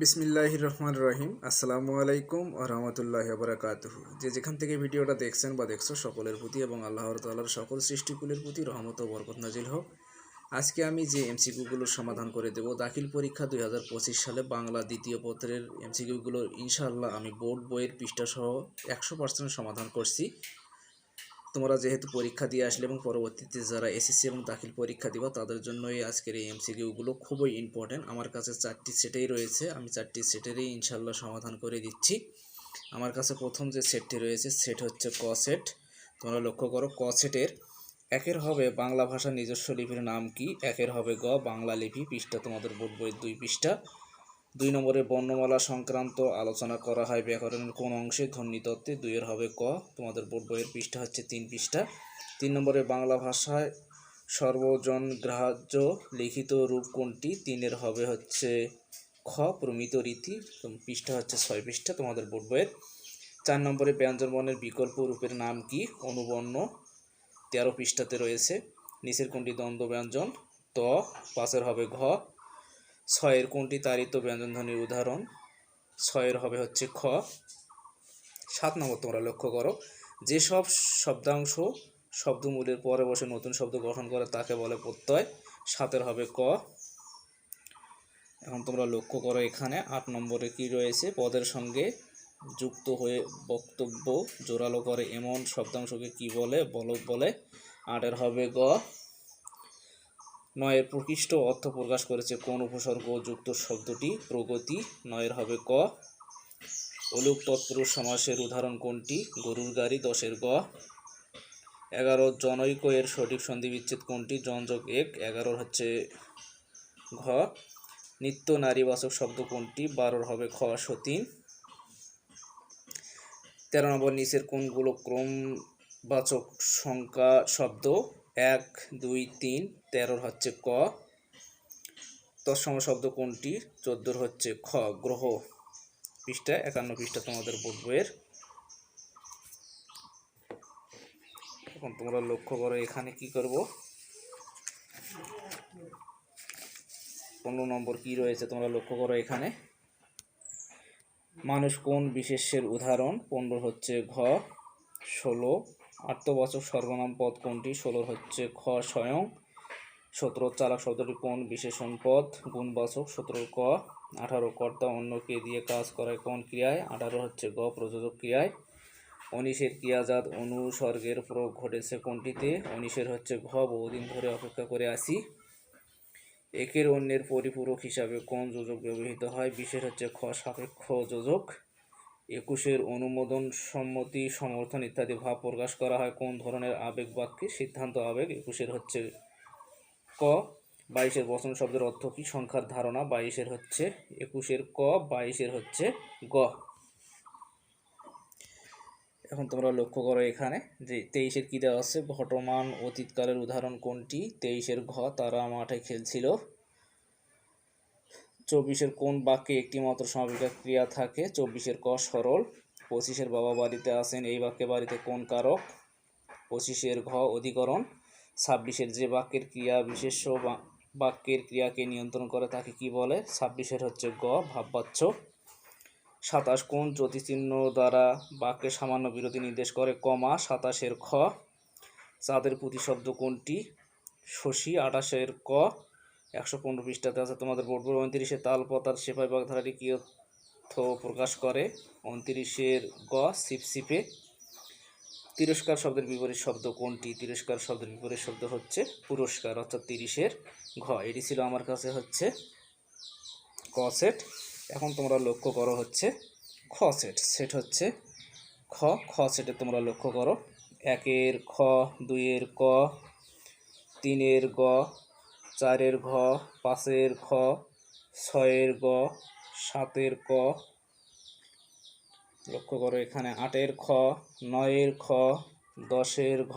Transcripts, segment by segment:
বিসমিল্লাহ রহমান রহিম। আসসালামু আলাইকুম রহমতুল্লাহ বরাকাতুহ। যে যেখান থেকে ভিডিওটা দেখছেন বা দেখছ, সকলের প্রতি এবং আল্লাহর তাল্লার সকল সৃষ্টিকুলের প্রতি রহমত ও বরকত নাজিল হোক। আজকে আমি যে এমসিকিউগুলোর সমাধান করে দেব, দাখিল পরীক্ষা দুই হাজার পঁচিশ সালে বাংলা দ্বিতীয় পত্রের এমসিকিউগুলোর ইনশাআল্লাহ আমি বোর্ড বইয়ের পৃষ্ঠাসহ একশো পার্সেন্ট সমাধান করছি। তোমরা যেহেতু পরীক্ষা দিয়ে আসলে এবং পরবর্তীতে যারা এসএসসি এবং দাখিল পরীক্ষা দিবা, তাদের জন্য এই আজকের এই এমসিকিউগুলো খুবই ইম্পর্টেন্ট আমার কাছে চারটি সেটেই রয়েছে। আমি চারটি সেটেরই ইনশাল্লাহ সমাধান করে দিচ্ছি। আমার কাছে প্রথম যে সেটটি রয়েছে, সেট হচ্ছে ক সেট। তোমরা লক্ষ্য করো, ক সেটের একের হবে বাংলা ভাষার নিজস্ব লিপির নাম কি? একের হবে গ, বাংলা লিপি পৃষ্ঠা তোমাদের বোর্ড বইয়ের দুই পৃষ্ঠা। দুই নম্বরে বর্ণমালা সংক্রান্ত আলোচনা করা হয় ব্যাকরণের কোন অংশে ধ্বনিতত্ত্বে দুইয়ের হবে ক। তোমাদের বোর্ড বইয়ের পৃষ্ঠা হচ্ছে তিন পৃষ্ঠা। তিন নম্বরে বাংলা ভাষায় সর্বজন গ্রাহ্য লিখিত রূপ কোনটি? তিনের হবে হচ্ছে খ, প্রমিত রীতি। পৃষ্ঠা হচ্ছে ছয় পৃষ্ঠা তোমাদের বোর্ড বইয়ের। চার নম্বরে ব্যঞ্জন বর্ণের বিকল্প রূপের নাম কি? অনুবর্ণ। তেরো পৃষ্ঠাতে রয়েছে। নিচের কোনটি? দ্বন্দ্ব, ব্যঞ্জন। ত পাশের হবে ঘ। ছয়ের কোনটি তারিত ব্যঞ্জনধ্বনির উদাহরণ? ছয়ের হবে হচ্ছে খ। সাত নম্বর তোমরা লক্ষ্য করো, যেসব শব্দাংশ শব্দমূলের পরে বসে নতুন শব্দ গঠন করে তাকে বলে প্রত্যয়। সাতের হবে ক। এখন তোমরা লক্ষ্য করো এখানে আট নম্বরে কি রয়েছে? পদের সঙ্গে যুক্ত হয়ে বক্তব্য জোরালো করে এমন শব্দাংশকে কি বলে? বলক বলে। আটের হবে গ। নয়ের প্রকৃষ্ট অর্থ প্রকাশ করেছে কোন উপসর্গ যুক্ত শব্দটি প্রগতি, নয়ের হবে ক। অলুক তৎপুরুষ সমাসের উদাহরণ কোনটি? গরুর গাড়ি, দশের গ। এগারো, জনৈক এর সঠিক সন্ধি বিচ্ছেদ কোনটি? জনযোগ এক। এগারোর হচ্ছে ঘ। নিত্য নারীবাচক শব্দ কোনটি? বারোর হবে খ, সতীন। তেরো নম্বর, নিচের কোনগুলো ক্রমবাচক সংখ্যা শব্দ? এক, দুই, তিন, তেরোর হচ্ছে ক। তৎসম শব্দ কোনটি? চোদ্দোর হচ্ছে খ। গ্রহ পৃষ্ঠা, একান্ন পৃষ্ঠা তোমাদের বোর্ড বইয়ের। এখন তোমরা লক্ষ্য করো এখানে কি করব। পনেরো নম্বর কি রয়েছে তোমরা লক্ষ্য করো এখানে। মানুষ কোন বিশেষের উদাহরণ? পনেরো হচ্ছে ঘ, ষোলো আত্মবাচক সর্বনাম পদ কোনটি? ষোলোর হচ্ছে খ স্বয়ং, সতেরো চালক শব্দটি কোন বিশেষণ পদ? গুণবাচক, সতেরো ক, আঠারো কর্তা অন্যকে দিয়ে কাজ করায় কোন ক্রিয়ায়? আঠারো হচ্ছে গ, প্রযোজক ক্রিয়ায়। অনিশের ক্রিয়াজাত অনুসর্গের প্রয়োগ ঘটেছে কোনটিতে? অনিশের হচ্ছে ঘ, বহুদিন ধরে অপেক্ষা করে আসি একের অন্যের পরিপূরক হিসাবে কোন যোজক ব্যবহৃত হয়? বিশের হচ্ছে খ সাপেক্ষ যোজক। একুশের অনুমোদন সম্মতি সমর্থন ইত্যাদি ভাব প্রকাশ করা হয়। কোন ধরনের আবেগ বাক্যে সিদ্ধান্ত আবেগ? একুশের হচ্ছে ক, বাইশের বচন শব্দের অর্থ কি? সংখ্যার ধারণা। বাইশের হচ্ছে একুশের ক, বাইশের হচ্ছে গ। এখন তোমরা লক্ষ্য করো এখানে যে তেইশের কী দেওয়া আছে? ঘটমান অতীতকালের উদাহরণ কোনটি? তেইশের ঘ, তারা মাঠে খেলছিল। চব্বিশের কোন বাক্যে একটি মাত্র সমাপিকা ক্রিয়া থাকে? চব্বিশের ক, সরল। পঁচিশের বাবা বাড়িতে আসেন এই বাক্যে বাড়িতে কোন কারক? পঁচিশের ঘ, অধিকরণ। ছাব্বিশের যে বাক্যের ক্রিয়া বিশেষ্য বা- বাক্যের ক্রিয়াকে নিয়ন্ত্রণ করে তাকে কি বলে? ছাব্বিশের হচ্ছে গ, ভাববাচ্য। সাতাশ, কোন জ্যোতিচিহ্ন দ্বারা বাক্যের সামান্য বিরতি নির্দেশ করে? কমা, সাতাশের খ। চাঁদের প্রতিশব্দ কোনটি? শশী, আঠাশের ক। একশো পনেরো পৃষ্ঠাতে আছে তোমাদের বোর্ড বই। উনত্রিশে তালপতার সেপাই বাগধারাটি কি অর্থ প্রকাশ করে? উনত্রিশের গ সিপসিপে তিরস্কার শব্দের বিপরীত শব্দ কোনটি? তিরস্কার শব্দের বিপরীত শব্দ হচ্ছে পুরস্কার, অর্থাৎ তিরিশের ঘ। এটি ছিল আমার কাছে হচ্ছে ক সেট। এখন তোমরা লক্ষ্য করো হচ্ছে খ সেট। সেট হচ্ছে খ। খ সেটে তোমরা লক্ষ্য করো। একের খ, দুইয়ের ক, তিনের গ চারের ঘ, পাঁচের খ, ছয়ের গ, সাতের ক। লক্ষ্য করো এখানে আটের খ, নয়ের খ, দশের ঘ,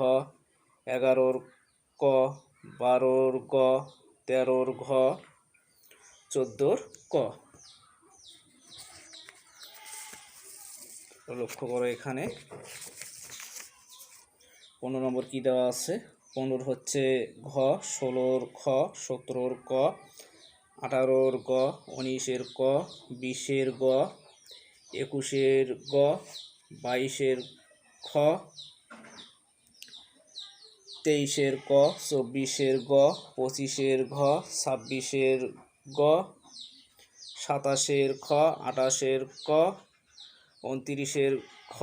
এগারোর ক, বারোর গ, তেরোর ঘ, চোদ্দোর ক। লক্ষ্য করো এখানে। পনেরো নম্বর কি দেওয়া আছে? পনেরো হচ্ছে ঘ, ষোলোর খ, সতেরোর ক, আঠারোর গ, উনিশের ক, বিশের গ, একুশের গ, বাইশের খ, তেইশের ক, চব্বিশের গ, পঁচিশের ঘ, ছাব্বিশের গ, সাতাশের খ, আঠাশের ক, উনতিরিশের খ,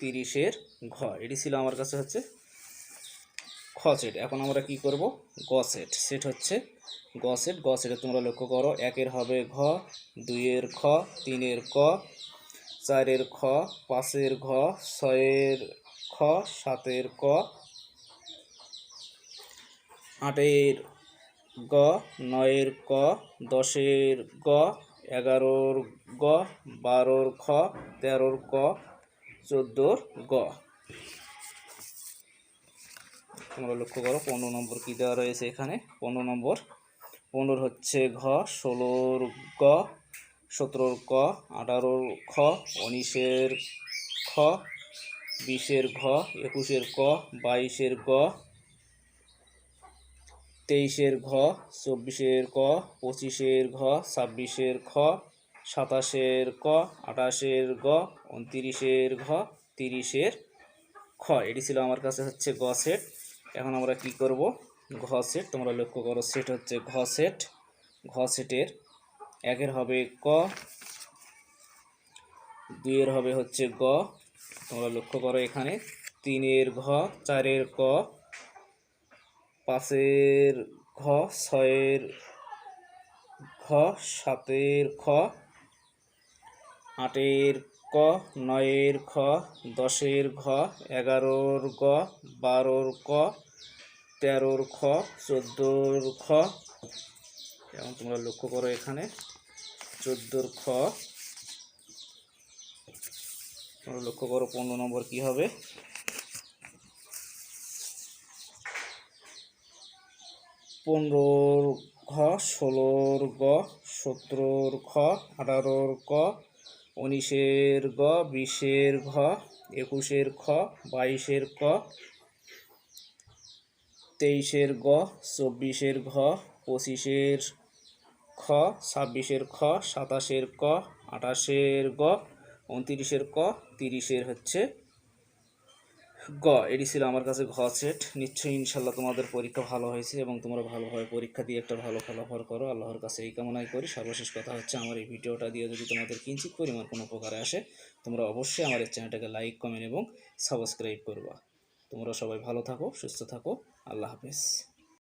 তিরিশের ঘ। এটি ছিল আমার কাছে হচ্ছে খ সেট এখন আমরা কি করব? গ সেট সেট হচ্ছে গ সেট গ সেটে তোমরা লক্ষ্য করো, একের হবে ঘ, দুইয়ের খ, তিনের ক, চারের খ, পাঁচের ঘ, ছয়ের খ, সাতের ক, আটের গ, নয়ের ক, দশের গ, এগারোর গ, বারোর খ, তেরোর ক, চোদ্দোর গ। তোমরা লক্ষ্য করো, পনেরো নম্বর কী দেওয়া রয়েছে এখানে? পনেরো নম্বর। পনেরোর হচ্ছে ঘ, ষোলোর গ, সতেরোর ক, আঠারোর খ, উনিশের খ, বিশের ঘ, একুশের ক, বাইশের গ, তেইশের ঘ, চব্বিশের ক, পঁচিশের ঘ, ছাব্বিশের খ, সাতাশের ক, আঠাশের গ, উনতিরিশের ঘ, তিরিশের খ। এটি ছিল আমার কাছে হচ্ছে গ সেট। এখন আমরা কি করব? ঘ সেট তোমরা লক্ষ্য করো সেট হচ্ছে ঘ সেট ঘ সেটের একের হবে ক, দুইয়ের হবে হচ্ছে গ। তোমরা লক্ষ্য করো এখানে, তিনের ঘ, চারের ক, পাঁচের ঘ, ছয়ের ঘ, সাতের খ, আটের ক, নয়ের খ, দশের ঘ, এগারোর গ, বারোর ক, তেরোর খ, চোদ্দোর খ। এবং তোমরা লক্ষ্য করো এখানে? চোদ্দোর খ। তোমরা লক্ষ্য করো পনেরো নম্বর কি হবে? পনেরোর ঘ, ষোলোর গ, সতেরোর খ আঠারোর ক উনিশের গ, বিশের ঘ, একুশের খ, বাইশের ক, তেইশের গ, চব্বিশের ঘ, পঁচিশের খ, ছাব্বিশের খ, সাতাশের ক, আঠাশের গ, উনত্রিশের ক, তিরিশের হচ্ছে গ, এটি ছিল আমার কাছে ঘ সেট নিশ্চয়ই ইনশাল্লাহ তোমাদের পরীক্ষা ভালো হয়েছে এবং তোমরা ভালোভাবে পরীক্ষা দিয়ে একটা ভালো ফলাফল করো। আল্লাহর কাছে এই কামনাই করি। সর্বশেষ কথা হচ্ছে, আমার এই ভিডিওটা দিয়ে যদি তোমাদের কিঞ্চিত পরিমাণ কোনো উপকারে আসে, তোমরা অবশ্যই আমার এই চ্যানেলটাকে লাইক কমেন্ট এবং সাবস্ক্রাইব করবা। তোমরা সবাই ভালো থাকো, সুস্থ থাকো। আল্লাহ হাফেজ।